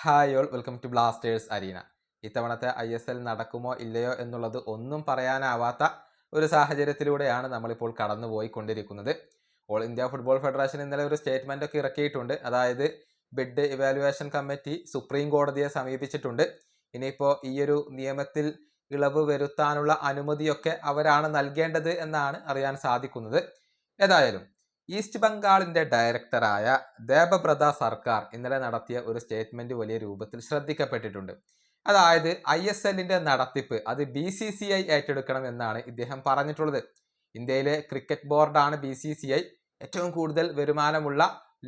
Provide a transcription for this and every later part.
Hi all welcome to blasters arena. ഇത്തവണത്തെ I S L നടക്കുമോ ഇല്ലയോ എന്നുള്ളത് ഒന്നും പറയാനാവാത്ത ഒരു സാഹചര്യത്തിലൂടെയാണ് നമ്മളിപ്പോൾ കടന്നുപോയിക്കൊണ്ടിരിക്കുന്നത്. ഓൾ ഇന്ത്യ ഫുട്ബോൾ ഫെഡറേഷൻ ഇന്നലെ ഒരു സ്റ്റേറ്റ്മെന്റ് ഒക്കെ ഇറക്കിയിട്ടുണ്ട്. അതായത് ബിഡ് ഇവാലുവേഷൻ കമ്മിറ്റി സുപ്രീം കോടതിയെ സമീപിച്ചിട്ടുണ്ട്. ഇനിയിപ്പോൾ ഈ ഒരു നിയമത്തിൽ ഇളവ് വരുത്താനുള്ള അനുമതിയൊക്കെ അവരാണ് നൽകേണ്ടത് എന്നാണ് അറിയാൻ സാധിക്കുന്നത്. ഏതായാലും ഈസ്റ്റ് ബംഗാളിന്റെ ഡയറക്ടറായ ദേബബ്രത സർക്കാർ ഇന്നലെ നടത്തിയ ഒരു സ്റ്റേറ്റ്മെന്റ് വലിയ രൂപത്തിൽ ശ്രദ്ധിക്കപ്പെട്ടിട്ടുണ്ട്. അതായത് ഐ എസ് എല്ലിന്റെ നടത്തിപ്പ് അത് ബി സി സി ഐ ഏറ്റെടുക്കണം എന്നാണ് ഇദ്ദേഹം പറഞ്ഞിട്ടുള്ളത്. ഇന്ത്യയിലെ ക്രിക്കറ്റ് ബോർഡാണ് ബി സി സി ഐ ഏറ്റവും കൂടുതൽ വരുമാനമുള്ള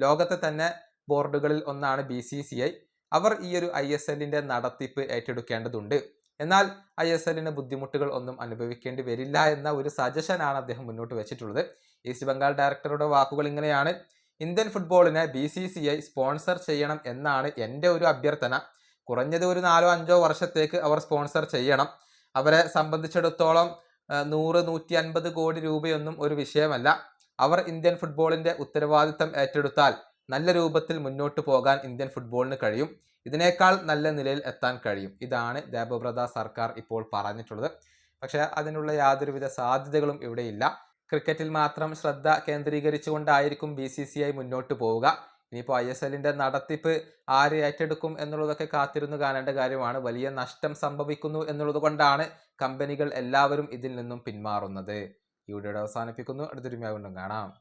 ലോകത്തെ തന്നെ ബോർഡുകളിൽ ഒന്നാണ് ബി സി സി ഐ അവർ ഈ ഒരു ഐ എസ് എല്ലിന്റെ നടത്തിപ്പ് ഏറ്റെടുക്കേണ്ടതുണ്ട്. എന്നാൽ ഐ എസ് എല്ലിന് ബുദ്ധിമുട്ടുകൾ ഒന്നും അനുഭവിക്കേണ്ടി വരില്ല എന്ന ഒരു സജഷനാണ് അദ്ദേഹം മുന്നോട്ട് വെച്ചിട്ടുള്ളത്. ഈസ്റ്റ് ബംഗാൾ ഡയറക്ടറുടെ വാക്കുകൾ ഇങ്ങനെയാണ്. ഇന്ത്യൻ ഫുട്ബോളിനെ B C C I sponsor ചെയ്യണം എന്നാണ് എന്റെ ഒരു അഭ്യർത്ഥന. കുറഞ്ഞത് ഒരു നാലോ അഞ്ചോ വർഷത്തേക്ക് അവർ സ്പോൺസർ ചെയ്യണം. അവരെ സംബന്ധിച്ചിടത്തോളം നൂറ് നൂറ്റി അൻപത് കോടി രൂപയൊന്നും ഒരു വിഷയമല്ല. അവർ ഇന്ത്യൻ ഫുട്ബോളിന്റെ ഉത്തരവാദിത്തം ഏറ്റെടുത്താൽ നല്ല രൂപത്തിൽ മുന്നോട്ട് പോകാൻ ഇന്ത്യൻ ഫുട്ബോളിന് കഴിയും. ഇതിനേക്കാൾ നല്ല നിലയിൽ എത്താൻ കഴിയും. ഇതാണ് ദേവവ്രത സർക്കാർ ഇപ്പോൾ പറഞ്ഞിട്ടുള്ളത്. പക്ഷേ അതിനുള്ള യാതൊരുവിധ സാധ്യതകളും ഇവിടെയില്ല. ക്രിക്കറ്റിൽ മാത്രം ശ്രദ്ധ കേന്ദ്രീകരിച്ചുകൊണ്ടായിരിക്കും ബി സി സി ഐ മുന്നോട്ട് പോവുക. ഇനിയിപ്പോൾ ഐ എസ് എല്ലിന്റെ നടത്തിപ്പ് ആര് ഏറ്റെടുക്കും എന്നുള്ളതൊക്കെ കാത്തിരുന്നു കാണേണ്ട കാര്യമാണ്. വലിയ നഷ്ടം സംഭവിക്കുന്നു എന്നുള്ളതുകൊണ്ടാണ് കമ്പനികൾ എല്ലാവരും ഇതിൽ നിന്നും പിന്മാറുന്നത്. ഈ വീഡിയോ അവസാനിപ്പിക്കുന്നു. അടുത്തൊരു വീണ്ടും കാണാം.